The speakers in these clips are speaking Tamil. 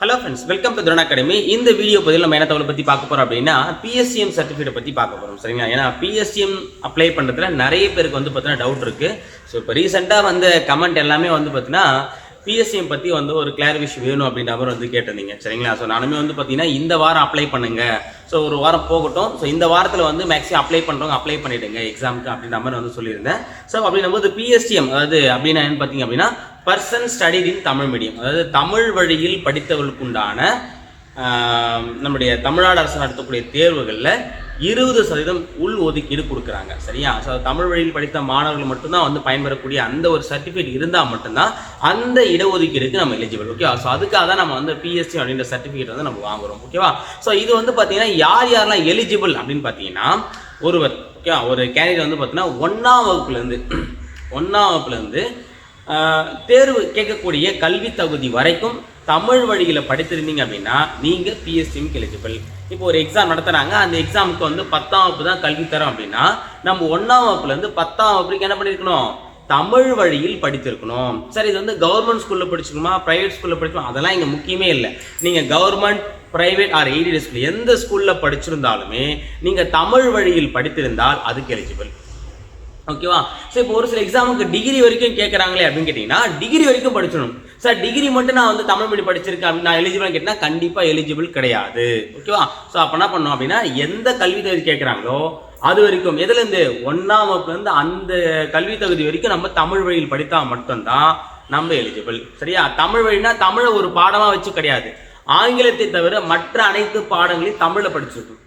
ஹலோ ஃப்ரெண்ட்ஸ் வெல்கம் டு துரண் அகாடமி இந்த வீடியோ பதில் நம்ம என்ன தகவலை பற்றி பார்க்க போகிறோம் அப்படின்னா பிஎஸ்சிஎம் சர்டிஃபிகேட் பற்றி பார்க்க போகிறோம் சரிங்களா? ஏன்னா பிஎஸ்சிஎம் அப்ளை பண்ணுறதுல நிறைய பேருக்கு வந்து பார்த்தீங்கன்னா டவுட் இருக்குது ஸோ இப்போ ரீசெண்டாக வந்த கமெண்ட் எல்லாமே வந்து பார்த்தீங்கன்னா பிஎஸ்சிஎம் பற்றி வந்து ஒரு கிளாரிஃபிகேஷன் வேணும் அப்படின்ற மாதிரி வந்து கேட்டிருந்தீங்க சரிங்களா? ஸோ நானுமே வந்து பார்த்தீங்கன்னா இந்த வாரம் அப்ளை பண்ணுங்க. ஸோ ஒரு வாரம் போகட்டும். ஸோ இந்த வாரத்தில் வந்து மேக்ஸிமம் அப்ளை பண்ணுறவங்க அப்ளை பண்ணிவிடுங்க எக்ஸாமுக்கு அப்படின்ற மாதிரி வந்து சொல்லியிருந்தேன். ஸோ அப்படின்னும் போது பிஎஸ்டிஎம் அதாவது அப்படின்னா என்ன பார்த்தீங்க அப்படின்னா person studied in Tamil medium அதாவது தமிழ் வழியில் படித்தவர்களுக்குண்டான உண்டான நம்முடைய தமிழ்நாடு அரசு நடத்தக்கூடிய தேர்வுகளில் இருபது சதவீதம் உள் ஒதுக்கீடு கொடுக்குறாங்க. சரியா? ஸோ தமிழ் வழியில் படித்த மாணவர்கள் மட்டும்தான் வந்து பயன்பெறக்கூடிய அந்த ஒரு சர்டிஃபிகேட் இருந்தால் மட்டும்தான் அந்த இடஒதுக்கீடுக்கு நம்ம எலிஜிபிள் ஓகேவா ஸோ அதுக்காக தான் நம்ம வந்து பிஎஸ்சி அப்படின்ற சர்டிஃபிகேட் வந்து நம்ம வாங்குறோம். ஓகேவா ஸோ இது வந்து பார்த்தீங்கன்னா யார் யாரெல்லாம் எலிஜிபிள் அப்படின்னு பார்த்தீங்கன்னா ஒருவர். ஓகேவா ஒரு கேண்டிடேட் வந்து பார்த்தீங்கன்னா ஒன்றாம் வகுப்புலேருந்து ஒன்றாம் வகுப்புலேருந்து தேர்வு கேட்கக்கூடிய கல்வி தகுதி வரைக்கும் தமிழ் வழியில் படித்திருந்தீங்க அப்படின்னா நீங்கள் பிஎஸ்டிஎம்க்கு எலிஜிபிள் இப்போ ஒரு எக்ஸாம் நடத்துகிறாங்க அந்த எக்ஸாமுக்கு வந்து பத்தாம் வகுப்பு தான் கல்வி தரோம் அப்படின்னா நம்ம ஒன்றாம் வகுப்புலேருந்து பத்தாம் வகுப்புக்கு என்ன பண்ணியிருக்கணும் தமிழ் வழியில் படித்திருக்கணும். சரி இது வந்து கவர்மெண்ட் ஸ்கூலில் படிச்சுக்கணுமா ப்ரைவேட் ஸ்கூலில் படிச்சுக்கணும் அதெல்லாம் இங்கே முக்கியமே இல்லை. நீங்கள் government private or aided school எந்த ஸ்கூலில் படிச்சிருந்தாலுமே நீங்கள் தமிழ் வழியில் படித்திருந்தால் அதுக்கு எலிஜிபிள் ஓகேவா ஸோ இப்போ ஒரு சில எக்ஸாமுக்கு டிகிரி வரைக்கும் கேட்குறாங்களே அப்படின்னு கேட்டிங்கன்னா டிகிரி வரைக்கும் படிச்சிடணும். சார் டிகிரி மட்டும் நான் வந்து தமிழ் மீடியம் படிச்சிருக்கேன் அப்படின்னு நான் எலிஜிபிள் கேட்டால் கண்டிப்பாக எலிஜிபிள் கிடையாது. ஓகேவா ஸோ அப்போ என்ன பண்ணோம் அப்படின்னா எந்த கல்வி தகுதி கேட்குறாங்களோ அது வரைக்கும் எதுலேருந்து ஒன்றாம் வகுப்புலேருந்து அந்த கல்வி தகுதி வரைக்கும் நம்ம தமிழ் வழியில் படித்தால் மட்டும்தான் நம்ம எலிஜிபிள் சரியா? தமிழ் வழினா தமிழை ஒரு பாடமாக வச்சு கிடையாது. ஆங்கிலத்தை தவிர மற்ற அனைத்து பாடங்களையும் தமிழில் படிச்சிருக்கணும்.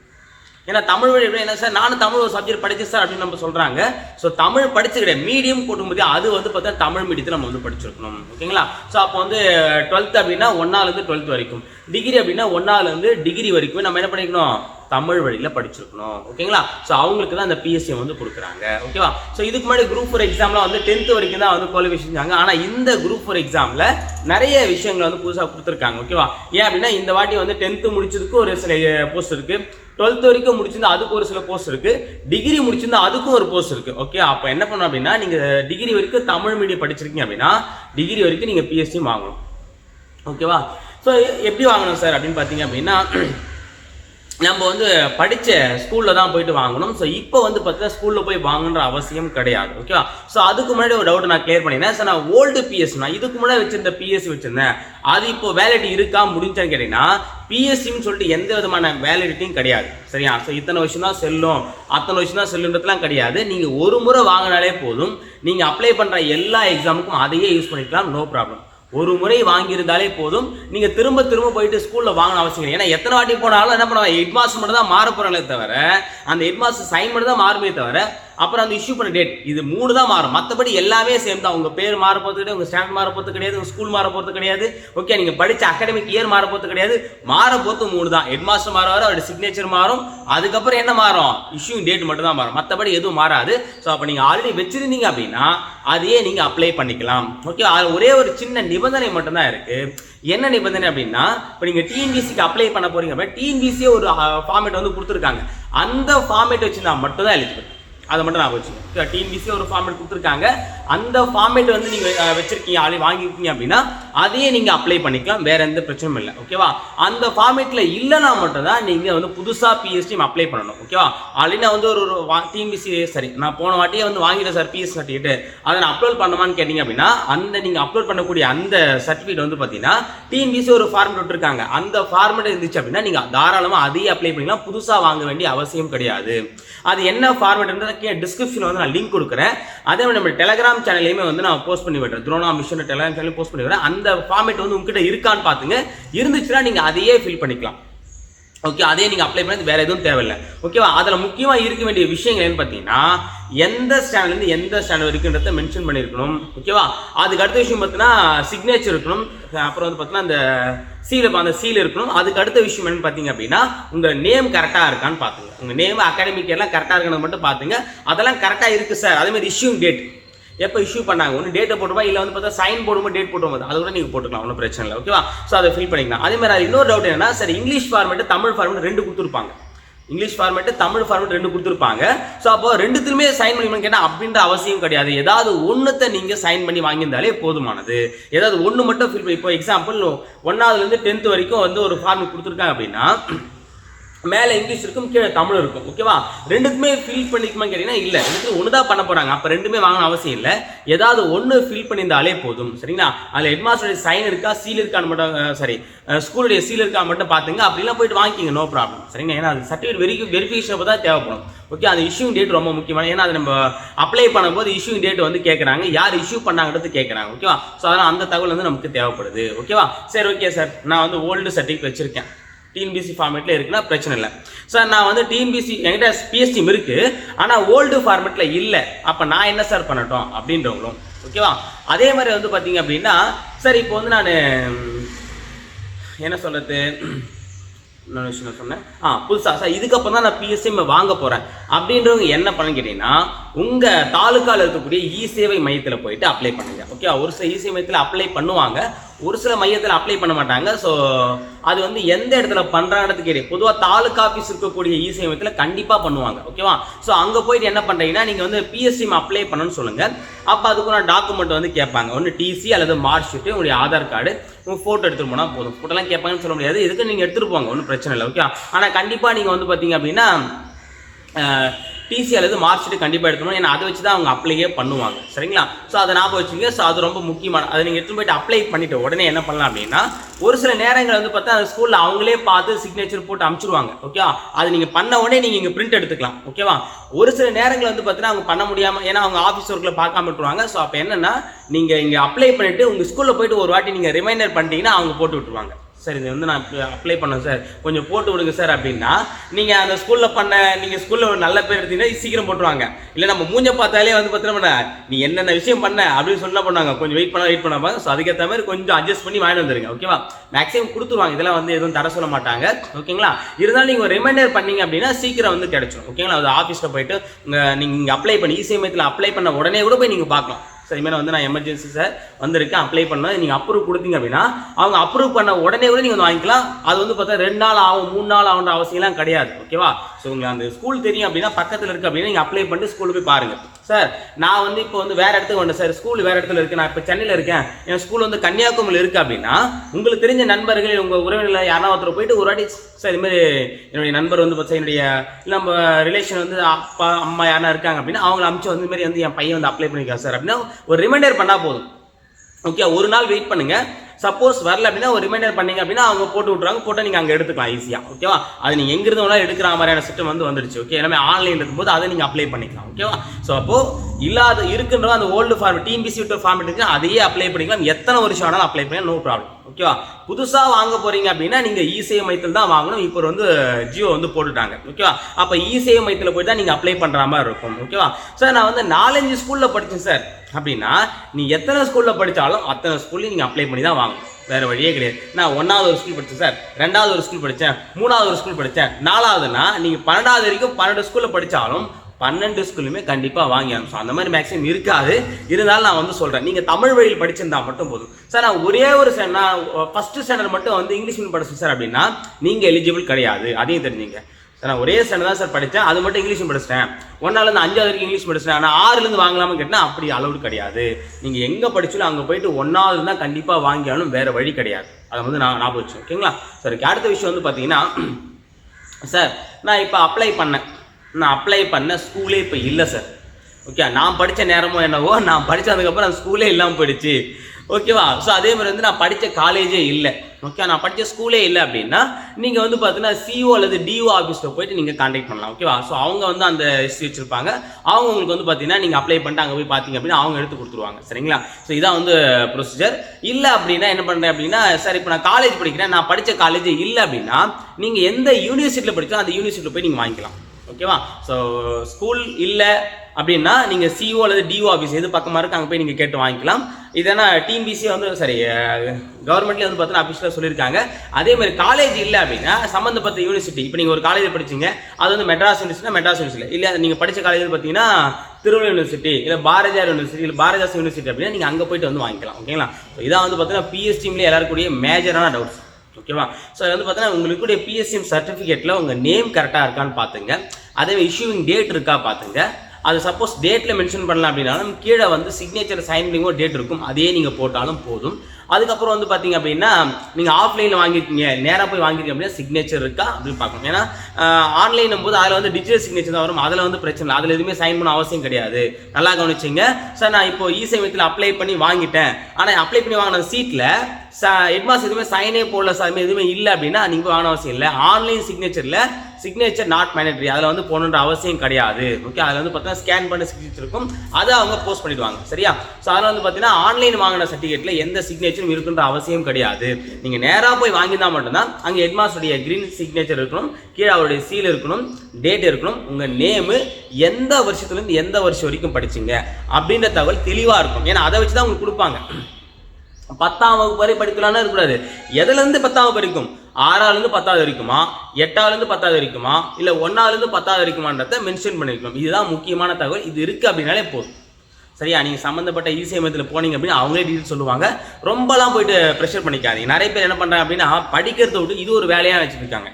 ஏன்னா தமிழ் வழி என்ன சார்? நானும் தமிழ் ஒரு சப்ஜெக்ட் படிச்சேன் சார் அப்படின்னு நம்ம சொல்றாங்க. ஸோ தமிழ் படிச்சு கிடையாது மீடியம் கூட்டும்போது அது வந்து பார்த்தா தமிழ் மீடியத்தில் நம்ம வந்து படிச்சிருக்கணும். ஓகேங்களா ஸோ அப்போ வந்து டுவெல்த் அப்படின்னா ஒன்னாலேருந்து டுவெல்த் வரைக்கும். டிகிரி அப்படின்னா ஒன்னாலேருந்து டிகிரி வரைக்கும் நம்ம என்ன பண்ணிக்கணும்? தமிழ் வழியில் படிச்சிருக்கணும். ஓகேங்களா? ஸோ அவங்களுக்கு தான் அந்த பிஎஸ்சி வந்து கொடுக்குறாங்க. ஓகேவா? ஸோ இதுக்கு முன்னாடி குரூப் ஃபோர் எக்ஸாம்லாம் வந்து டென்த்து வரைக்கும் தான் வந்து குவாலிஃபிகேஷன் செஞ்சாங்க. ஆனால் இந்த குரூப் ஃபோர் எக்ஸாமில் நிறைய விஷயங்களை வந்து புதுசாக கொடுத்துருக்காங்க. ஓகேவா? ஏன் அப்படின்னா இந்த வாட்டி வந்து டென்த்து முடிச்சதுக்கு ஒரு சில போஸ்ட் இருக்குது டுவெல்த் வரைக்கும் முடிச்சிருந்தா அதுக்கு ஒரு சில போஸ்ட் இருக்கு. டிகிரி முடிச்சிருந்தா அதுக்கும் ஒரு போஸ்ட் இருக்கு. ஓகே அப்போ என்ன பண்ணணும் அப்படின்னா நீங்க டிகிரி வரைக்கும் தமிழ் மீடியம் படிச்சிருக்கீங்க அப்படின்னா டிகிரி வரைக்கும் நீங்க பிஎஸ்சி வாங்கணும். ஓகேவா? ஸோ எப்படி வாங்கணும் சார் அப்படின்னு பார்த்தீங்க அப்படின்னா நம்ம வந்து படித்த ஸ்கூலில் தான் போயிட்டு வாங்கணும். ஸோ இப்போ வந்து பார்த்தீங்கன்னா ஸ்கூலில் போய் வாங்கணுன்ற அவசியம் கிடையாது. ஓகேவா ஸோ அதுக்கு முன்னாடி ஒரு டவுட் நான் கிளியர் பண்ணினேன். சார் நான் ஓல்டு பிஎஸ் நான் இதுக்கு முன்னாடி வச்சிருந்த பிஎஸ்சி வச்சிருந்தேன். அது இப்போ வேலிட்டி இருக்கா முடிஞ்சான்னு கேட்டிங்கன்னா பிஎஸ்சின்னு சொல்லிட்டு எந்த விதமான வேலிடிட்டியும் கிடையாது. சரியா? ஸோ இத்தனை வருஷம் தான் செல்லும். அத்தனை வருஷம் தான் செல்லுன்றதுலாம் கிடையாது. நீங்கள் ஒரு முறை வாங்கினாலே போதும். நீங்கள் அப்ளை பண்ணுற எல்லா எக்ஸாமுக்கும் அதையே யூஸ் பண்ணிக்கலாம். நோ ப்ராப்ளம் ஒரு முறை வாங்கியிருந்தாலே போதும். நீங்க திரும்ப திரும்ப போயிட்டு ஸ்கூல்ல வாங்கணும் அவசியம் இல்லை. ஏன்னா எத்தனை வாட்டி போனாலும் என்ன பண்ணுவாங்க? ஹெட் மாஸ்டர் மட்டும் தான் மாற போறாங்களே தவிர அந்த ஹெட் மாஸ்டர் சைன் மட்டும் தான் மாறுமே தவிர அப்புறம் அந்த இஷ்யூ பண்ண டேட் இது மூணு தான் மாறும். மற்றபடி எல்லாமே சேம் தான். உங்கள் பேர் மாற போகிறது கிடையாது உங்கள் ஸ்டாண்ட் மாற போகிறது கிடையாது உங்கள் ஸ்கூல் மாற போகிறது கிடையாது. ஓகே நீங்கள் படித்த அகாடமிக் இயர் மாற போகிறது கிடையாது. மாற போகிறது மூணு தான். ஹெட் மாஸ்டர் மாறுவார் அவருடைய சிக்னேச்சர் மாறும். அதுக்கப்புறம் என்ன மாறும்? இஷ்யூ டேட் மட்டும் தான் மாறும். மற்றபடி எதுவும் மாறாது. ஸோ அப்போ நீங்கள் ஆல்ரெடி வச்சுருந்தீங்க அப்படின்னா அதையே நீங்கள் அப்ளை பண்ணிக்கலாம். ஓகே அது ஒரே ஒரு சின்ன நிபந்தனை மட்டும்தான் இருக்குது என்ன நிபந்தனை அப்படின்னா இப்போ நீங்கள் டிஎன்பிசிக்கு அப்ளை பண்ண போகிறீங்க அப்படின்னா டிஎன்பிசியே ஒரு ஃபார்மேட் வந்து கொடுத்துருக்காங்க. அந்த ஃபார்மேட் வச்சுருந்தா மட்டும் தான் எலிஜிபிள் அதை மட்டும் நான் வச்சுக்கோங்க டிஎன்பிசி ஒரு ஃபார்மேட் கொடுத்துருக்காங்க. அந்த ஃபார்மேட் வந்து நீங்கள் வச்சுருக்கீங்க ஆல்ரெடி வாங்கியிருக்கீங்க அப்படின்னா அதையே நீங்கள் அப்ளை பண்ணிக்கலாம். வேறு எந்த பிரச்சனையும் இல்லை. ஓகேவா அந்த ஃபார்மேட்டில் இல்லைனா மட்டும் தான் நீங்கள் வந்து புதுசாக பிஎஸ்டிஎம் அப்ளை பண்ணணும். ஓகேவா ஆல்ரெடி நான் வந்து ஒரு ஒரு டிஎன்பிசி சரி நான் போன வாட்டியே வந்து வாங்கிட்டேன் சார் பிஎஸ் சர்டிஃபிகேட் அதை நான் அப்லோட் பண்ணமான்னு கேட்டிங்க அப்படின்னா அந்த நீங்கள் அப்லோட் பண்ணக்கூடிய அந்த சர்டிஃபிகேட் வந்து பார்த்தீங்கன்னா டிஎன்பிசி ஒரு ஃபார்மேட் விட்டுருக்காங்க. அந்த ஃபார்மேட் இருந்துச்சு அப்படின்னா நீங்கள் தாராளமாக அதையே அப்ளை பண்ணிக்கலாம். புதுசாக வாங்க வேண்டிய அவசியம் கிடையாது. அது என்ன ஃபார்மேட்ன்றது கீழே டிஸ்கிரிப்ஷனில் வந்து நான் லிங்க் கொடுக்குறேன். அதே மாதிரி நம்ம டெலகிராம் சேனல்லையுமே வந்து நான் போஸ்ட் பண்ணி விடுறேன். Drona mission Telegram channel post பண்ணி விடுறேன். அந்த ஃபார்மேட் வந்து உங்ககிட்ட இருக்கான்னு பார்த்துங்க. இருந்துச்சுன்னா நீங்கள் அதையே ஃபில் பண்ணிக்கலாம். ஓகே அதே நீங்கள் அப்ளை பண்ணது வேறு எதுவும் தேவையில்லை. ஓகேவா அதில் முக்கியமாக இருக்க வேண்டிய விஷயங்கள் என்னன்னு பார்த்தீங்கன்னா எந்த ஸ்டாண்ட்லேருந்து எந்த ஸ்டாண்ட் இருக்குன்றத மென்ஷன் பண்ணியிருக்கணும் ஓகேவா அதுக்கு அடுத்த விஷயம் பார்த்தீங்கன்னா சிக்னேச்சர் இருக்கணும். அப்புறம் வந்து பார்த்தீங்கன்னா அந்த சீல் அந்த சீல் இருக்கணும். அதுக்கு அடுத்த விஷயம் என்னன்னு பார்த்தீங்க அப்படின்னா உங்கள் நேம் கரெக்டாக இருக்கான்னு பார்த்துங்க. உங்கள் நேம் அகாடமிக் எல்லாம் கரெக்டாக இருக்கணும் மட்டும் பார்த்துங்க. அதெல்லாம் கரெக்டாக இருக்குது சார் அதேமாதிரி இஷ்யூ டேட் எப்போ இஷ்யூ பண்ணாங்க? ஒன்று டேட்டை போட்டுமா இல்லை வந்து பார்த்தா சைன் போடும்போது டேட் போட்டுவோம் அது. கூட நீங்கள் போட்டுக்கலாம் ஒன்றும் பிரச்சனை இல்லை. ஓகேவா ஸோ அதை ஃபில் பண்ணிக்கலாம். அதே மாதிரி இன்னொரு டவுட் என்னன்னா சரி இங்கிலீஷ் ஃபார்மேட்டு தமிழ் ஃபார்மேட் ரெண்டு கொடுத்துருப்பாங்க. இங்கிலீஷ் ஃபார்மேட்டு தமிழ் ஃபார்மேட் ரெண்டு கொடுத்துருப்பாங்க. ஸோ அப்போ ரெண்டுத்துலையுமே சைன் பண்ணி கேட்டால் அப்படின்ற அவசியம் கிடையாது. ஏதாவது ஒன்றுத்தை நீங்கள் சைன் பண்ணி வாங்கியிருந்தாலே போதுமானது. ஏதாவது ஒன்று மட்டும் ஃபில் பண்ணி இப்போ எக்ஸாம்பிள் ஒன்றாவதுலேருந்து டென்த்து வரைக்கும் வந்து ஒரு ஃபார்ம் கொடுத்துருக்காங்க அப்படின்னா மேலே இங்கிலீஷ் இருக்கும் கீழே தமிழ் இருக்கும். ஓகேவா ரெண்டுக்குமே ஃபில் பண்ணிக்குமா கேட்டீங்கன்னா இல்லை. ரெண்டுக்கும் ஒன்று தான் பண்ண போகிறாங்க அப்போ ரெண்டுமே வாங்கணும் அவசியம் இல்லை. ஏதாவது ஒன்று ஃபில் பண்ணியிருந்தாலே போதும். சரிங்களா? அதில் ஹெட்மாஸ்டருடைய சைன் இருக்கா சீல் இருக்கான்னு மட்டும் சாரி ஸ்கூலுடைய சீல் இருக்கா மட்டும் பார்த்துங்க. அப்படிலாம் போயிட்டு வாங்கிக்கிங்க நோ ப்ராப்ளம் சரிங்களா? ஏன்னா அது சர்டிஃபிகேட் வெரி வெரிஃபிகேஷன் அப்போ தான் தேவைப்படும். ஓகே அந்த இஷ்யூ டேட் ரொம்ப முக்கியமான ஏன்னா அது நம்ம அப்ளை பண்ணும்போது இஷ்யூ டேட் வந்து கேட்குறாங்க யார் இஷ்யூ பண்ணாங்கிறது கேட்குறாங்க ஓகேவா ஸோ அதனால் அந்த தகவல் வந்து நமக்கு தேவைப்படுது. ஓகேவா சரி ஓகே சார் நான் வந்து ஓல்டு சர்டிஃபிகேட் வச்சிருக்கேன். டிஎன்பிசி ஃபார்மேட்டில் இருக்குன்னா பிரச்சனை இல்லை. சார் நான் வந்து டிஎன்பிசி என்கிட்ட பிஎஸ்டிம் இருக்குது ஆனால் ஓல்டு ஃபார்மேட்டில் இல்லை. அப்போ நான் என்ன சார் பண்ணட்டும்? அப்படின்றவங்களும். ஓகேவா அதே மாதிரி வந்து பார்த்தீங்க அப்படின்னா சார் இப்போ வந்து நான் என்ன சொல்கிறது இன்னொரு விஷயம் நான் சொன்னேன். ஆ புதுசா சார் இதுக்கப்புறம் தான் நான் பிஎஸ்சிஎம் வாங்க போகிறேன் அப்படின்றவங்க என்ன பண்ணு கேட்டிங்கன்னா உங்கள் தாலுக்காவில் இருக்கக்கூடிய இ சேவை மையத்தில் போயிட்டு அப்ளை பண்ணுங்க. ஓகே ஒரு சில இ சேவை மையத்தில் அப்ளை பண்ணுவாங்க. ஒரு சில மையத்தில் அப்ளை பண்ண மாட்டாங்க. ஸோ அது வந்து எந்த இடத்துல பண்ணுறாங்கிறது கேட்டு பொதுவாக தாலுக்கா ஆஃபீஸ் இருக்கக்கூடிய இ சேவை மையத்தில் கண்டிப்பாக பண்ணுவாங்க. ஓகேவா ஸோ அங்கே போயிட்டு என்ன பண்ணுறீங்கன்னா நீங்கள் வந்து பிஎஸ்சி அப்ளை பண்ணணும்னு சொல்லுங்கள் அப்போ அதுக்குள்ள டாக்குமெண்ட் வந்து கேட்பாங்க. ஒன்று டிசி அல்லது மார்க் ஷீட்டு உங்களுடைய ஆதார் கார்டு உங்கள் ஃபோட்டோ எடுத்துகிட்டு போனால் போதும். ஃபோட்டோலாம் கேட்பாங்கன்னு சொல்ல முடியாது. இதுக்கு நீங்கள் எடுத்துகிட்டு போங்க. ஒன்றும் பிரச்சனை இல்லை. ஓகே ஆனால் கண்டிப்பாக நீங்கள் வந்து பார்த்தீங்க அப்படின்னா டிசி அல்லது மார்க் ஷீட் கண்டிப்பாக எடுக்கணும் ஏன்னா அதை வச்சு தான் அவங்க அப்ளையே பண்ணுவாங்க. சரிங்களா? ஸோ அதை ஞாபகம் வச்சுங்க ஸோ அது ரொம்ப முக்கியமான அதை நீங்கள் எடுத்துன்னு போயிட்டு அப்ளை பண்ணிவிட்டு உடனே என்ன பண்ணலாம் அப்படின்னா ஒரு சில நேரங்கள் வந்து பார்த்தா அந்த ஸ்கூலில் அவங்களே பார்த்து சிக்னேச்சர் போட்டு அனுப்பிச்சிருவாங்க ஓகேவா அது நீங்கள் பண்ண உடனே நீங்கள் இங்கே பிரிண்ட் எடுத்துக்கலாம். ஓகேவா ஒரு சில நேரங்கள் வந்து பார்த்தீங்கன்னா அவங்க பண்ண முடியாமல் ஏன்னா அவங்க ஆஃபீஸ் ஒர்க்கில் பார்க்காம விட்டுருவாங்க. ஸோ அப்போ என்னென்னா நீங்கள் இங்கே அப்ளை பண்ணிவிட்டு உங்கள் ஸ்கூலில் போயிட்டு ஒரு வாட்டி நீங்கள் ரிமைண்டர் பண்ணிட்டீங்கன்னா அவங்க போட்டு விட்டுருவாங்க. சார் இது வந்து நான் அப்ளை பண்ணேன் சார். கொஞ்சம் போட்டு விடுங்க சார் அப்படின்னா நீங்கள் அந்த ஸ்கூலில் பண்ண நீங்கள் ஸ்கூலில் ஒரு நல்ல பேர் எடுத்தீங்கன்னா சீக்கிரம் போட்டுருவாங்க. இல்லை நம்ம மூஞ்ச பார்த்தாலே வந்து பார்த்தீங்கன்னா நீ என்னென்ன விஷயம் பண்ண அப்படின்னு சொன்னால் பண்ணுவாங்க? கொஞ்சம் வெயிட் பண்ண வெயிட் பண்ணாம ஸோ அதுக்கேற்ற மாதிரி கொஞ்சம் அட்ஜஸ்ட் பண்ணி வாங்கிட்டு வந்துருங்க ஓகேவா மேக்ஸிமம் கொடுத்துருவாங்க. இதெல்லாம் வந்து எதுவும் தர சொல்ல மாட்டாங்க ஓகேங்களா இருந்தாலும் நீங்கள் ஒரு ரிமைண்டர் பண்ணீங்க அப்படின்னா சீக்கிரம் வந்து கிடைச்சிடும் ஓகேங்களா அது ஆஃபீஸில் போயிட்டு நீங்கள் அப்ளை பண்ணி இ மையத்தில் அப்ளை பண்ண உடனே கூட போய் நீங்கள் பார்க்கலாம். சார் இனிமேல் வந்து நான் எமர்ஜென்சி சார் வந்திருக்கேன் அப்ளை பண்ணேன் நீங்கள் அப்ரூவ் கொடுத்தீங்க அப்படின்னா அவங்க அப்ரூவ் பண்ண உடனே கூட நீங்கள் வந்து வாங்கிக்கலாம். அது வந்து பார்த்தா ரெண்டு நாள் ஆகும் மூணு நாள் ஆகுன்ற அவசியம்லாம் கிடையாது ஓகேவா ஸோ உங்களுக்கு அந்த ஸ்கூல் தெரியும் அப்படின்னா பக்கத்தில் இருக்குது அப்படின்னா நீங்கள் அப்ளை பண்ணிட்டு ஸ்கூலில் போய் பாருங்கள் சார் நான் வந்து இப்போ வந்து வேறு இடத்துக்கு வந்தேன் சார். ஸ்கூல் வேறு இடத்துல இருக்கு. நான் இப்போ சென்னையில் இருக்கேன். என் ஸ்கூல் வந்து கன்னியாகுமரியில் இருக்குது அப்படின்னா உங்களுக்கு தெரிஞ்ச நண்பர்கள் உங்கள் உறவினர்கள் யாரா ஒருத்தர் போயிட்டு ஒரு வாட்டி சார் இதுமாரி என்னுடைய நண்பர் வந்து பார்த்தா என்னுடைய நம்ம ரிலேஷன் வந்து அப்பா அம்மா யாரா இருக்காங்க அப்படின்னா அவங்கள அனுப்பிச்சு வந்து இதுமாரி வந்து என் பையன் வந்து அப்ளை பண்ணியிருக்காரு சார் அப்படின்னா ஒரு ரிமைண்டர் பண்ணால் போதும். ஓகே ஒரு நாள் வெயிட் பண்ணுங்கள் சப்போஸ் வரல அப்படின்னா ஒரு ரிமைண்டர் பண்ணீங்க அப்படின்னா அவங்க போட்டு விட்ருவாங்க போட்டு நீங்கள் அங்கே எடுத்துக்கலாம் ஈஸியாக ஓகேவா அது நீங்கள் எங்கிருந்து வேணாலும் எடுக்கிற மாதிரியான சிஸ்டம் வந்து வந்துடுச்சு ஓகே எல்லாமே ஆன்லைன் இருக்கும்போது அதை நீங்கள் அப்ளை பண்ணிக்கலாம். ஓகேவா ஸோ அப்போது இல்லாத இருக்குன்ற அந்த ஓல்டு ஃபார்ம் டிஎன்பிசி விட்டு ஃபார்ம் இருக்கு அதையே அப்ளை பண்ணிக்கலாம். எத்தனை வருஷம் வேணாலும் அப்ளை பண்ணி நோ ப்ராப்ளம் ஓகேவா? புதுசாக வாங்க போறீங்க அப்படின்னா நீங்கள் இசேவை மையத்தில் தான் வாங்கணும். இப்போ வந்து ஜியோ வந்து போட்டுட்டாங்க. ஓகேவா? அப்போ இசேவை மையத்தில் போய் தான் நீங்கள் அப்ளை பண்ணுற மாதிரி இருக்கும். ஓகேவா? சார் நான் வந்து நாலஞ்சு ஸ்கூலில் படித்தேன் சார் அப்படின்னா நீ எத்தனை ஸ்கூலில் படித்தாலும் அத்தனை ஸ்கூல்லையும் நீங்கள் அப்ளை பண்ணி தான் வாங்கணும். வேற வழியே கிடையாது. நான் ஒன்றாவது ஒரு ஸ்கூல் படித்தேன் சார் ரெண்டாவது ஒரு ஸ்கூல் படித்தேன் மூணாவது ஒரு ஸ்கூல் படித்தேன் நாலாவதுனா நீங்கள் பன்னெண்டாவது வரைக்கும் பன்னெண்டு ஸ்கூலில் படித்தாலும் பன்னெண்டு ஸ்கூலுமே கண்டிப்பாக வாங்கி ஸோ அந்த மாதிரி மேக்ஸிமம் இருக்காது. இருந்தாலும் நான் வந்து சொல்கிறேன் நீங்கள் தமிழ் வழியில் படிச்சிருந்தா மட்டும் போதும். சார் நான் ஒரே ஒரு ஸ்டாண்ட் நான் ஃபஸ்ட்டு ஸ்டாண்டர்ட் மட்டும் வந்து இங்கிலீஷ் மீடியம் படிச்சேன் சார் அப்படின்னா நீங்கள் எலிஜிபிள் கிடையாது. அதையும் தெரிஞ்சுங்க. சார் நான் ஒரே ஸ்டாண்டர்ட் தான் சார் படித்தேன் அது மட்டும் இங்கிலீஷ் படிச்சிட்டேன். ஒன்றாலேருந்து அஞ்சாவது வரைக்கும் இங்கிலீஷ் படிச்சிட்டேன். ஆனால் ஆறுலேருந்து வாங்கலாம்னு கேட்டால் அப்படி அளவு கிடையாது. நீங்கள் எங்கே படிச்சாலும் அங்கே போயிட்டு ஒன்றாவது தான் கண்டிப்பாக வாங்கியாலும் வேறு வழி கிடையாது. அதை வந்து நான் ஞாபகம் வச்சேன் ஓகேங்களா? சார் அடுத்த விஷயம் வந்து பார்த்தீங்கன்னா சார் நான் இப்போ அப்ளை பண்ணேன். நான் அப்ளை பண்ண ஸ்கூலே இப்போ இல்லை சார் ஓகே நான் படித்த நேரமோ என்னவோ நான் படித்ததுக்கப்புறம் அந்த ஸ்கூலே இல்லாமல் போயிடுச்சு. ஓகேவா ஸோ அதே மாதிரி வந்து நான் படித்த காலேஜே இல்லை. ஓகே நான் படித்த ஸ்கூலே இல்லை அப்படின்னா நீங்கள் வந்து பார்த்தீங்கன்னா சிஓ அல்லது டிஓ ஆஃபீஸில் போயிட்டு நீங்கள் காண்டாக்ட் பண்ணலாம். ஓகேவா ஸோ அவங்க வந்து அந்த ஹிஸ்ட்ரி வச்சுருப்பாங்க. அவங்க உங்களுக்கு வந்து பார்த்தீங்கன்னா நீங்கள் அப்ளை பண்ணிட்டு அங்கே போய் பார்த்தீங்க அப்படின்னா அவங்க எடுத்து கொடுத்துருவாங்க. சரிங்களா? ஸோ இதான் வந்து ப்ரொசீஜர் இல்லை அப்படின்னா என்ன பண்ணுறேன் அப்படின்னா சார் இப்போ நான் காலேஜ் படிக்கிறேன். நான் படித்த காலேஜ் இல்லை அப்படின்னா நீங்கள் எந்த யூனிவர்சிட்டியில் படித்தோ அந்த யூனிவர்சிட்டியில் போய் நீங்கள் வாங்கிக்கலாம். ஓகேவா? ஸோ ஸ்கூல் இல்லை அப்படின்னா நீங்கள் சிஓ அல்லது டிஓ ஆஃபீஸ் எது பக்கமாக இருக்கு அங்கே போய் நீங்கள் கேட்டு வாங்கிக்கலாம். இதனா டிஎம்பிசி வந்து சரி கவர்மெண்ட்லேயே வந்து பார்த்தீங்கன்னா அஃபிஷியலாக சொல்லியிருக்காங்க. அதே மாதிரி காலேஜ் இல்லை அப்படின்னா சம்மந்தப்பட்ட யூனிவர்சிட்டி இப்போ நீங்கள் ஒரு காலேஜ் படிச்சிங்க அது வந்து மெட்ராஸ் யூனிவர்சிட்டினா மெட்ராஸ் யூனிவர்சிட்டி இல்லை நீங்கள் படித்த காலேஜ் பார்த்தீங்கன்னா திருவள்ளூர் யூனிவர்சிட்டி இல்லை பாரதியார் யூனிவர்சிட்டி இல்லை பாரதிதாஸ் யூனிவர்சிட்டி அப்படின்னா நீங்கள் அங்கே போயிட்டு வந்து வாங்கிக்கலாம். ஓகேங்களா? இதான் வந்து பார்த்தீங்கன்னா பிஎஸ்டிம்லேயே எல்லாருக்கூடிய மேஜரான டவுட்ஸ் ஓகேவா ஸோ அது வந்து பார்த்தீங்கன்னா உங்களுக்கு பிஎஸ்சிஎம் சர்டிஃபிகேட்டில் உங்கள் நேம் கரெக்டாக இருக்கான்னு பார்த்துங்க அதே இஷ்யூவிங் டேட் இருக்கா பார்த்துங்க அது சப்போஸ் டேட்டில் மென்ஷன் பண்ணலாம் அப்படின்னாலும் கீழே வந்து சிக்னேச்சர் சைன் பண்ணிங்கோ டேட் இருக்கும். அதே நீங்கள் போட்டாலும் போதும். அதுக்கப்புறம் வந்து பார்த்தீங்க அப்படின்னா நீங்கள் ஆஃப்லைனில் வாங்கியிருக்கீங்க நேராக போய் வாங்கிருக்கீங்க அப்படின்னா சிக்னேச்சர் இருக்கா அப்படின்னு பார்க்கணும். ஏன்னா ஆன்லைன் போது அதில் வந்து டிஜிட்டல் சிக்னேச்சர் தான் வரும். அதில் வந்து பிரச்சனை இல்லை. அதில் எதுவுமே சைன் பண்ண அவசியம் கிடையாது. நல்லா கவனிச்சிங்க. சார் நான் இப்போ இ சேமியத்தில் அப்ளை பண்ணி வாங்கிட்டேன். ஆனால் அப்ளை பண்ணி வாங்கின சீட்டில் ச ஹெட்மாஸ் எதுவுமே சைனே போடல சார். எதுவுமே இல்லை அப்படின்னா நீங்கள் வாங்கின அவசியம் இல்லை. ஆன்லைன் சிக்னேச்சரில் சிக்னேச்சர் நாட் மேனட்ரி அதில் வந்து போகணுன்ற அவசியம் கிடையாது. ஓகே அதில் வந்து பார்த்தீங்கன்னா ஸ்கேன் பண்ண சிக்னேச்சர் இருக்கும். அதை அவங்க போஸ்ட் பண்ணிடுவாங்க. சரியா? ஸோ அதில் வந்து பார்த்தீங்கன்னா ஆன்லைன் வாங்கின சர்டிஃபிகேட்டில் எந்த சிக்னேச்சரும் இருக்குன்ற அவசியம் கிடையாது. நீங்கள் நேராக போய் வாங்கினா மட்டும்தான் அங்கே ஹெட்மாஸ்டருடைய க்ரீன் சிக்னேச்சர் இருக்கணும். கீழே அவருடைய சீல் இருக்கணும். டேட் இருக்கணும். உங்கள் நேமு எந்த வருஷத்துலேருந்து எந்த வருஷம் வரைக்கும் படிச்சிங்க அப்படின்ற தகவல் தெளிவாக இருக்கும். ஏன்னா அதை வச்சு தான் உங்களுக்கு கொடுப்பாங்க. பத்தாம் வகுப்பு வரை படிக்கலாம்னு இருக்கக்கூடாது. எதுலேருந்து பத்தாம் வகுப்பு வரைக்கும்? ஆறாவதுலேருந்து பத்தாவது வரைக்குமா? எட்டாவதுலேருந்து பத்தாவது வரைக்குமா? இல்லை ஒன்றாவதுலேருந்து பத்தாவது வரைக்குமான்றத மென்ஷன் பண்ணிருக்கணும் இதுதான் முக்கியமான தகவல். இது இருக்குது அப்படின்னாலே போதும். சரியா? நீங்கள் சம்மந்தப்பட்ட இசை மையத்தில் போனீங்க அப்படின்னா அவங்களே டீட்டெயில் சொல்லுவாங்க. ரொம்பலாம் போயிட்டு ப்ரெஷர் பண்ணிக்காதீங்க. நிறைய பேர் என்ன பண்ணுறாங்க அப்படின்னா படிக்கிறத விட்டு இது ஒரு வேலையாக வச்சுருக்காங்க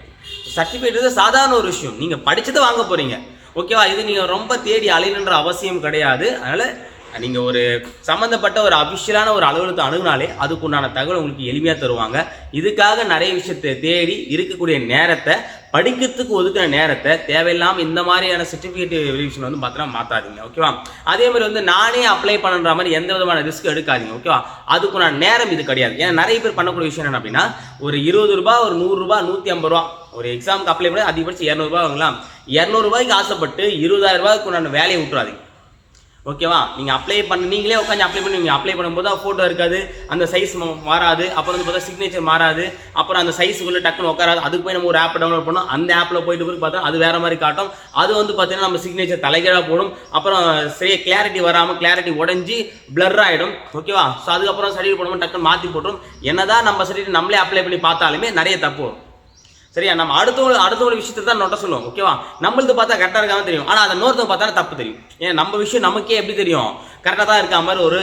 சர்டிஃபிகேட் சாதாரண ஒரு விஷயம். நீங்கள் படித்ததை வாங்க போகிறீங்க ஓகேவா இது நீங்கள் ரொம்ப தேடி அலையணுன்ற அவசியம் கிடையாது. அதனால் நீங்கள் ஒரு சம்மந்தப்பட்ட ஒரு அபிஷியலான ஒரு அலுவலகத்தை அணுகுனாலே அதுக்குண்டான தகவல் உங்களுக்கு எளிமையாக தருவாங்க. இதுக்காக நிறைய விஷயத்தை தேடி இருக்கக்கூடிய நேரத்தை படிக்கிறதுக்கு ஒதுக்கிற நேரத்தை தேவையில்லாமல் இந்த மாதிரியான சர்டிஃபிகேட் வெரிஃபிகேஷன் வந்து பார்த்தீங்கன்னா மாற்றாதீங்க ஓகேவா அதே மாதிரி வந்து நானே அப்ளை பண்ணுற மாதிரி எந்த விதமான ரிஸ்க் எடுக்காதீங்க ஓகேவா அதுக்குண்டான நேரம் இது கிடையாது. ஏன்னா நிறைய பேர் பண்ணக்கூடிய விஷயம் என்ன அப்படின்னா ஒரு இருபது ரூபாய் ஒரு நூறுரூபா நூற்றி ஐம்பது ரூபா ஒரு எக்ஸாமுக்கு அப்ளை பண்ணி அதிகபட்சம் இரநூறுபா வாங்கலாம். இரநூறுபாய்க்கு ஆசைப்பட்டு இருபதாயிரம் ரூபாய்க்கு உண்டான வேலையை விட்டுறாதீங்க. ஓகேவா நீங்கள் அப்ளை பண்ண நீங்களே உட்காந்து அப்ளை பண்ணுவீங்க அப்ளை பண்ணும்போது ஃபோட்டோ இருக்காது. அந்த சைஸ் மாறாது. அப்புறம் வந்து பார்த்தா சிக்னேச்சர் மாறாது. அப்புறம் அந்த சைஸுக்குள்ளே டக்குன்னு உட்காராது. அதுக்கு போய் நம்ம ஒரு ஆப் டவுன்லோட் பண்ணோம். அந்த ஆப்பில் போயிட்டு போய் பார்த்தா அது வேறு மாதிரி காட்டும். அது வந்து பார்த்தீங்கன்னா நம்ம சிக்னேச்சர் தலைகீழாக போடும். அப்புறம் சரியாக கிளாரிட்டி வராமல் கிளாரிட்டி உடஞ்சி பிளர் ஆகிடும் ஓகேவா ஸோ அதுக்கப்புறம் சர்டிஃபிகேட் போடும்போது டக்குன்னு மாற்றி போட்டுரும். என்னதான் நம்ம சர்டிஃபிகேட் நம்மளே அப்ளை பண்ணி பார்த்தாலுமே நிறைய தப்பு வரும். சரியா? நம்ம அடுத்தவங்க அடுத்தவங்க விஷயத்தை தான் நோட்ட சொல்லுவோம் ஓகேவா நம்மளது பார்த்தா கரெக்டாக இருக்காம தெரியும். ஆனால் அதை இன்னொருத்தவங்க பார்த்தா தப்பு தெரியும். ஏன்? நம்ம விஷயம் நமக்கே எப்படி தெரியும்? கரெக்டாக தான் இருக்க மாதிரி ஒரு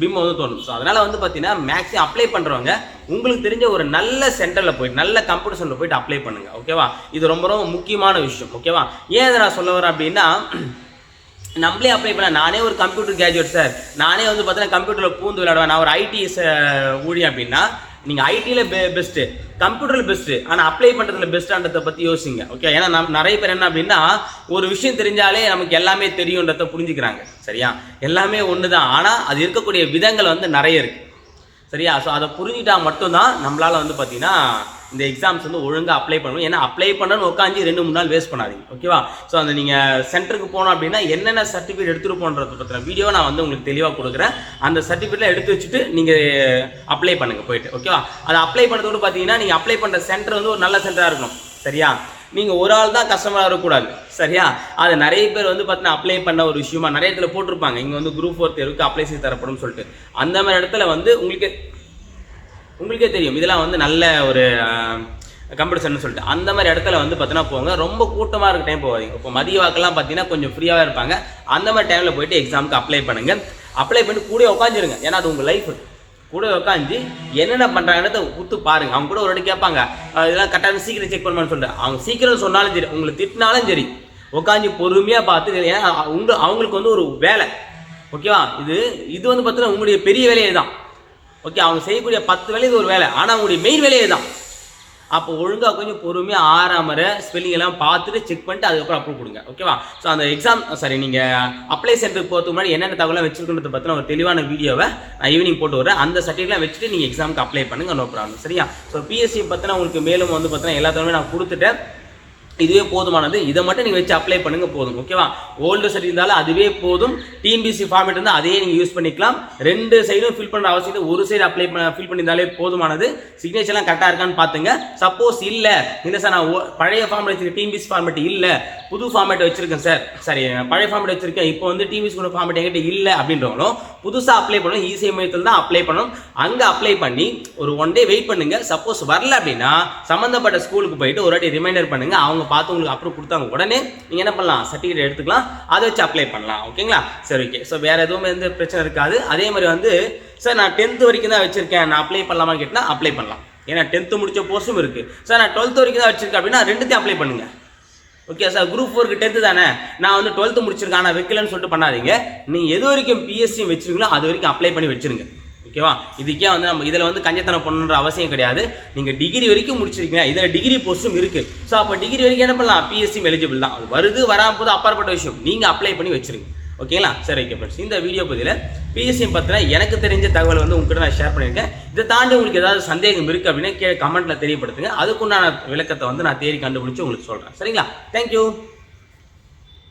பிம்பம் வந்து தோணும் ஸோ அதனால் வந்து பார்த்தீங்கன்னா மேக்ஸிமம் அப்ளை பண்ணுறவங்க உங்களுக்கு தெரிஞ்ச ஒரு நல்ல சென்டரில் போயிட்டு நல்ல கம்ப்யூட்டர் சென்டரில் போயிட்டு அப்ளை பண்ணுங்க ஓகேவா இது ரொம்ப ரொம்ப முக்கியமான விஷயம் ஓகேவா ஏன் இதை நான் சொல்ல வரேன் அப்படின்னா நம்மளே அப்ளை பண்ண நானே ஒரு கம்ப்யூட்டர் கிராஜுவேட் சார் நானே வந்து பார்த்தீங்கன்னா கம்ப்யூட்டரில் பூந்து விளையாடுவேன். நான் ஒரு ஐடி ஊழியம் அப்படின்னா நீங்கள் ஐடியில் பெ பெஸ்ட்டு கம்ப்யூட்டரில் பெஸ்ட்டு ஆனால் அப்ளை பண்ணுறதுல பெஸ்ட்டான்றதை பற்றி யோசிங்க ஓகே ஏன்னா நம்ம நிறைய பேர் என்ன அப்படின்னா ஒரு விஷயம் தெரிஞ்சாலே நமக்கு எல்லாமே தெரியுன்றத புரிஞ்சுக்கிறாங்க சரியா? எல்லாமே ஒன்று தான் ஆனால் அது இருக்கக்கூடிய விதங்கள் வந்து நிறைய இருக்குது சரியா? ஸோ அதை புரிஞ்சுட்டா மட்டும்தான் நம்மளால் வந்து பார்த்திங்கன்னா இந்த எக்ஸாம்ஸ் வந்து ஒழுங்காக அப்ளை பண்ணணும். ஏன்னா அப்ளை பண்ணணும்னு உட்காந்து ரெண்டு மூணு நாள் வேஸ்ட் பண்ணாதீங்க. ஓகேவா ஸோ அந்த நீங்கள் சென்டருக்கு போனோம் அப்படின்னா என்னென்ன சர்டிஃபிகேட் எடுத்துகிட்டு போன்றத பற்றின வீடியோ நான் வந்து உங்களுக்கு தெளிவாக கொடுக்குறேன். அந்த சர்டிஃபிகேட்லாம் எடுத்து வச்சுட்டு நீங்கள் அப்ளை பண்ணுங்கள் போயிட்டு. ஓகேவா அதை அப்ளை பண்ணுறதோடு பார்த்தீங்கன்னா நீங்கள் அப்ளை பண்ணுற சென்டர் வந்து ஒரு நல்ல சென்டராக இருக்கணும். சரியா? நீங்கள் ஒரு ஆள் தான் கஸ்டமராக இருக்கக்கூடாது சரியா? அது நிறைய பேர் வந்து பார்த்தீங்கன்னா அப்ளை பண்ண ஒரு விஷயமா நிறைய இடத்துல போட்டிருப்பாங்க. இங்கே வந்து குரூப் ஃபோர் தேர்வுக்கு அப்ளை செய்து தரப்படும் சொல்லிட்டு. அந்த மாதிரி இடத்துல வந்து உங்களுக்கு உங்களுக்கே தெரியும். இதெல்லாம் வந்து நல்ல ஒரு கம்படிஷன் சொல்லிட்டு. அந்த மாதிரி இடத்துல வந்து பார்த்தீங்கன்னா போங்க. ரொம்ப கூட்டமாக இருக்க டைம் போகாதீங்க. இப்போ மதிய வாக்கெல்லாம் பார்த்தீங்கன்னா கொஞ்சம் ஃப்ரீயாக இருப்பாங்க. அந்த மாதிரி டைமில் போயிட்டு எக்ஸாமுக்கு அப்ளை பண்ணுங்க. அப்ளை பண்ணி கூட உட்காந்துருங்க ஏன்னா அது உங்கள் லைஃப் கூட உட்காந்து என்னென்ன பண்ணுறாங்கன்னு உத்து பாருங்க. அவங்க கூட ஒரு வாட்டி கேட்பாங்க. இதெல்லாம் கரெக்டாக சீக்கிரம் செக் பண்ணுவான்னு சொல்லிட்டு. அவங்க சீக்கிரம் சொன்னாலும் சரி உங்களை திட்டினாலும் சரி உட்காந்து பொறுமையாக பார்த்து ஏன்னா உங்க அவங்களுக்கு வந்து ஒரு வேலை. ஓகேவா? இது இது வந்து பார்த்தீங்கன்னா உங்களுடைய பெரிய வேலையே தான். ஓகே அவங்க செய்யக்கூடிய பத்து வேலை இது ஒரு வேலை. ஆனால் அவங்களுடைய மெயின் வேலையே தான் அப்போ ஒழுங்காக கொஞ்சம் பொறுமையாக ஆறாமற ஸ்பெல்லிங் எல்லாம் பார்த்துட்டு செக் பண்ணிட்டு அதுக்கப்புறம் அப்ரூவ் கொடுங்க. ஓகேவா ஸோ அந்த எக்ஸாம் சாரி நீங்கள் அப்ளை சென்டருக்கு போகிறதுக்கு முன்னாடி என்னென்ன தகவலாம் வச்சுருக்கன்றது பற்றின ஒரு தெளிவான வீடியோவை நான் ஈவினிங் போட்டு வரேன் அந்த சர்டிஃபிகேட்லாம் வச்சுட்டு நீங்கள் எக்ஸாமுக்கு அப்ளை பண்ணுங்க நோ ப்ராப்ளம் சரியா? ஸோ பிஎஸ்சி பற்றினா உங்களுக்கு மேலும் வந்து பார்த்தீங்கன்னா எல்லா தகவலும் நான் கொடுத்துட்டேன். இதுவே போதுமானது. இதை மட்டும் நீங்கள் வச்சு அப்ளை பண்ணுங்கள் போதும். ஓகேவா ஓல்டு சர்டிஃபிகேட் இருந்தாலும் அதுவே போதும். டிஎன்பிசி ஃபார்மேட் இருந்தால் அதையே நீங்கள் யூஸ் பண்ணிக்கலாம். ரெண்டு சைடும் ஃபில் பண்ணுற அவசியம் இல்லை. ஒரு சைடு அப்ளை பண்ண ஃபில் பண்ணியிருந்தாலே போதுமானது. சிக்னேச்சர்லாம் கரெக்டாக இருக்கான்னு பார்த்துங்க சப்போஸ் இல்லை. இல்லை சார் நான் ஓ- பழைய ஃபார்மேட் வச்சிருக்கேன் டிஎன்பிசி ஃபார்மேட் இல்லை. புது ஃபார்மேட் வச்சிருக்கேன் சார் சரி பழைய ஃபார்மேட் வச்சிருக்கேன். இப்போ வந்து டிஎன்பிசி கூட ஃபார்மேட் என்கிட்ட இல்லை அப்படின்றவங்களும் புதுசாக அப்ளை பண்ணணும் இசை மையத்தில் தான் அப்ளை பண்ணணும். அங்கே அப்ளை பண்ணி ஒரு ஒன் டே வெயிட் பண்ணுங்க. சப்போஸ் வரல அப்படின்னா சம்மந்தப்பட்ட ஸ்கூலுக்கு போயிட்டு ஒரு வாட்டி ரிமைண்டர் பண்ணுங்க. அவங்க பார்த்து உங்களுக்கு அப்ரூவ் கொடுத்தாங்க உடனே நீங்கள் என்ன பண்ணலாம்? சர்டிஃபிகேட் எடுத்துக்கலாம். அதை வச்சு அப்ளை பண்ணலாம். ஓகேங்களா சரி ஓகே ஸோ வேறு எதுவும் எந்த பிரச்சனை இருக்காது. அதே மாதிரி வந்து சார் நான் டென்த்து வரைக்கும் தான் வச்சிருக்கேன். நான் அப்ளை பண்ணலாமான்னு கேட்டால் அப்ளை பண்ணலாம். ஏன்னா டென்த்து முடித்த போர்ஸும் இருக்குது சார் நான் டுவெல்த் வரைக்கும் தான் வச்சிருக்கேன் அப்படின்னா ரெண்டுத்தையும் அப்ளை பண்ணுங்கள் ஓகே சார் குரூப் ஃபோருக்கு டென்த்து தானே? நான் வந்து டுவெல்த்து முடிச்சிருக்கேன் ஆனால் வைக்கலன்னு சொல்லிட்டு பண்ணாதீங்க. நீங்கள் எது வரைக்கும் பிஎஸ்சி வச்சிருக்கீங்களோ அது வரைக்கும் அப்ளை பண்ணி வச்சிருங்க. ஓகேவா இதுக்கே வந்து நம்ம இதில் வந்து கஞ்சத்தனம் பண்ணணுன்ற அவசியம் கிடையாது. நீங்கள் டிகிரி வரைக்கும் முடிச்சிருக்கீங்க. இதில் டிகிரி போஸ்ட்டும் இருக்குது ஸோ அப்போ டிகிரி வரைக்கும் என்ன பண்ணலாம்? பிஎஸ்சி எலிஜிபிள் தான். அது வருது வராம போது அப்பாற்பட்ட விஷயம். நீங்கள் அப்ளை பண்ணி வச்சிருங்க. ஓகேங்களா சரி ஓகே ஃப்ரெண்ட்ஸ் இந்த வீடியோ பதிவில் பிஎஸ்சியை பற்றின எனக்கு தெரிஞ்ச தகவல் வந்து உங்ககிட்ட நான் ஷேர் பண்ணியிருக்கேன். இதை தாண்டி உங்களுக்கு ஏதாவது சந்தேகம் இருக்குது அப்படின்னா கே கமெண்ட்டில் தெரியப்படுத்துங்க. அதுக்குண்டான விளக்கத்தை வந்து நான் தேடி கண்டுபிடிச்சி உங்களுக்கு சொல்கிறேன் சரிங்களா? தேங்க்யூ